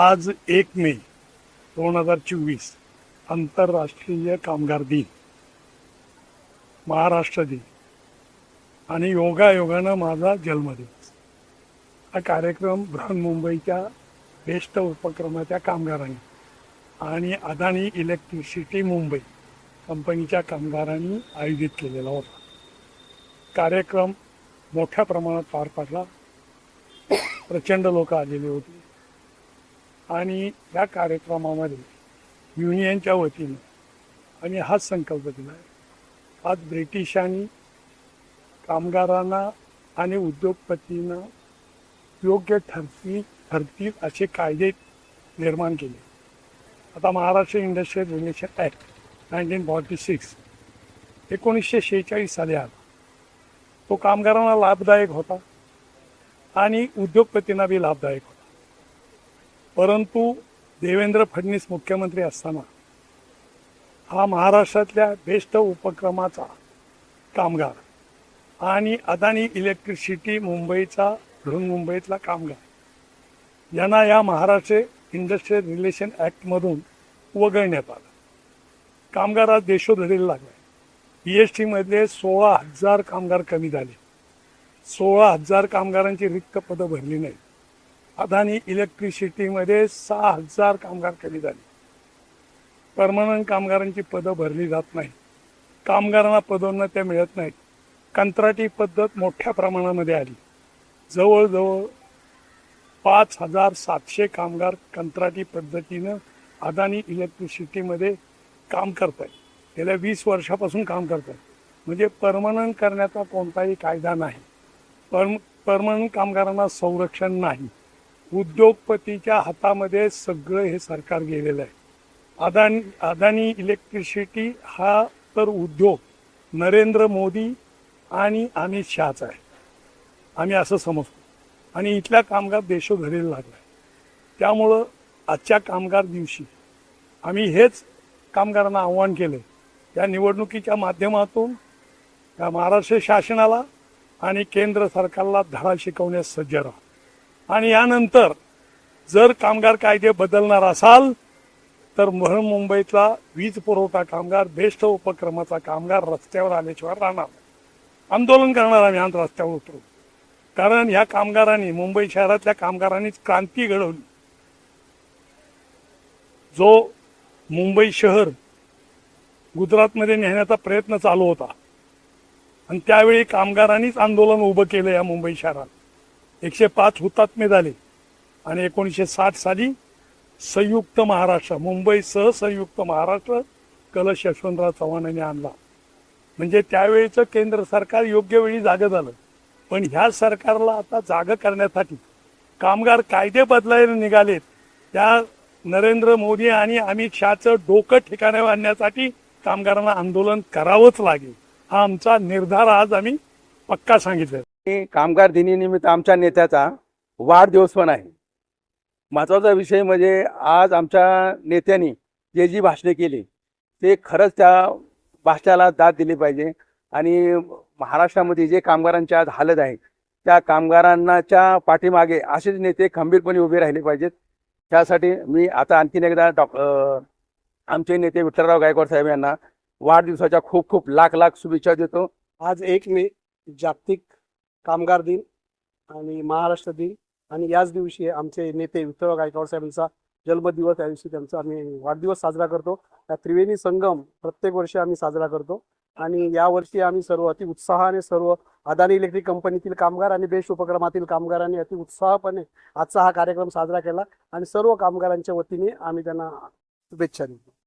आज एक मे दोन हजार चोवीस आंतरराष्ट्रीय कामगार दिन. महाराष्ट्र दिन. आणि योगायोगानं माझा जन्मदिवस. हा कार्यक्रम बृहन्मुंबईच्या बेस्ट उपक्रमाच्या कामगारांनी आणि अदानी इलेक्ट्रिसिटी मुंबई कंपनीच्या कामगारांनी आयोजित केलेला होता. कार्यक्रम मोठ्या प्रमाणात पार पडला. प्रचंड लोक आलेले होते. आणि या कार्यक्रमामध्ये युनियनच्या वतीनं आणि हाच संकल्प दिला आहे. आज ब्रिटिशांनी कामगारांना आणि उद्योगपतींना योग्य ठरतील ठरतील असे कायदे निर्माण केले. आता Maharashtra industrial relation act nineteen forty six एकोणीसशे शेहेचाळीस साली आला. तो कामगारांना लाभदायक होता आणि उद्योगपतींना बी लाभदायक होता. परंतु देवेंद्र फडणवीस मुख्यमंत्री असताना हा महाराष्ट्रातल्या बेस्ट उपक्रमाचा कामगार आणि अदानी इलेक्ट्रिसिटी मुंबईचा बृहन्मुंबईतला कामगार. यांना या महाराष्ट्र इंडस्ट्रियल रिलेशन ॲक्टमधून वगळण्यात आलं. कामगार आज देशोधडीला लागला बी एस टीमधले सोळा हजार कामगार कमी झाले. सोळा हजार कामगारांची रिक्त पदं भरली नाहीत. अदानी इलेक्ट्रिसिटीमध्ये सहा हजार कामगार कमी झाले. परमनंट कामगारांची पदं भरली जात नाही कामगारांना पदोन्नत्या मिळत नाहीत. कंत्राटी पद्धत मोठ्या प्रमाणामध्ये आली. जवळजवळ पाच हजार सातशे कामगार कंत्राटी पद्धतीनं अदानी इलेक्ट्रिसिटीमध्ये काम करत आहेत गेल्या वीस वर्षापासून काम करत आहेत म्हणजे परमनंट करण्याचा कोणताही कायदा नाही. परम परमनंट कामगारांना संरक्षण नाही. उद्योगपतीच्या हातामध्ये सगळं हे सरकार गेलेलं आहे. अदानी अदानी इलेक्ट्रिसिटी हा तर उद्योग नरेंद्र मोदी आणि अमित शहाचा आहे. आम्ही असं समजतो. आणि इथल्या कामगार देशोधडीला लागला आहे त्यामुळं आजच्या कामगार दिवशी आम्ही हेच कामगारांना आव्हान केलं. या निवडणुकीच्या माध्यमातून या महाराष्ट्र शासनाला आणि केंद्र सरकारला धडा शिकवण्यास सज्ज राहा. आणि यानंतर जर कामगार कायदे बदलणार असाल तर बृहन मुंबईतला वीज पुरवठा कामगार बेस्ट उपक्रमाचा कामगार रस्त्यावर आल्याशिवाय राहणार आंदोलन करणार आम्ही आज रस्त्यावर उतरू कारण ह्या कामगारांनी मुंबई शहरातल्या कामगारांनीच क्रांती घडवली. जो मुंबई शहर गुजरातमध्ये नेण्याचा प्रयत्न चालू होता आणि त्यावेळी कामगारांनीच आंदोलन उभं केलं या मुंबई शहरात. एकशे पाच हुतात्मे झाले आणि एकोणीसशे साठ साली संयुक्त महाराष्ट्र मुंबईसह संयुक्त महाराष्ट्र कलश यशवंतराव चव्हाणांनी आणला. म्हणजे त्यावेळेचं केंद्र सरकार योग्य वेळी जागं झालं. पण ह्या सरकारला आता जागं करण्यासाठी कामगार कायदे बदलायला निघालेत. त्या नरेंद्र मोदी आणि अमित शहाचं डोकं ठिकाणी आणण्यासाठी कामगारांना आंदोलन करावंच लागेल. हा आमचा निर्धार आज आम्ही पक्का सांगितलं आणि कामगार दिनीनिमित्त आमच्या नेत्याचा वाढदिवस पण आहे. महत्त्वाचा विषय म्हणजे आज आमच्या नेत्यांनी जे जी भाषणे केली ते खरंच त्या भाषणाला दाद दिली पाहिजे. आणि महाराष्ट्रामध्ये जे कामगारांची आज हालत आहे त्या कामगारांच्या पाठीमागे असेच नेते खंबीरपणे उभे राहिले पाहिजेत. त्यासाठी मी आता आणखीन एकदा डॉक आमचे नेते विठ्ठलराव गायकवाड साहेब यांना वाढदिवसाच्या खूप खूप लाख लाख शुभेच्छा देतो. आज एक मे जागतिक कामगार दिन आणि महाराष्ट्र दिन. आणि याच दिवशी आमचे नेते विठ्ठल गायकवाड साहेबांचा जन्मदिवस. त्या दिवशी त्यांचा आम्ही वाढदिवस साजरा करतो. या त्रिवेणी संगम प्रत्येक वर्षी आम्ही साजरा करतो. आणि यावर्षी आम्ही सर्व अति उत्साहाने सर्व अदानी इलेक्ट्रिक कंपनीतील कामगार आणि बेस्ट उपक्रमातील कामगारांनी अति उत्साहपणे आजचा हा कार्यक्रम साजरा केला. आणि सर्व कामगारांच्या वतीने आम्ही त्यांना शुभेच्छा देतो.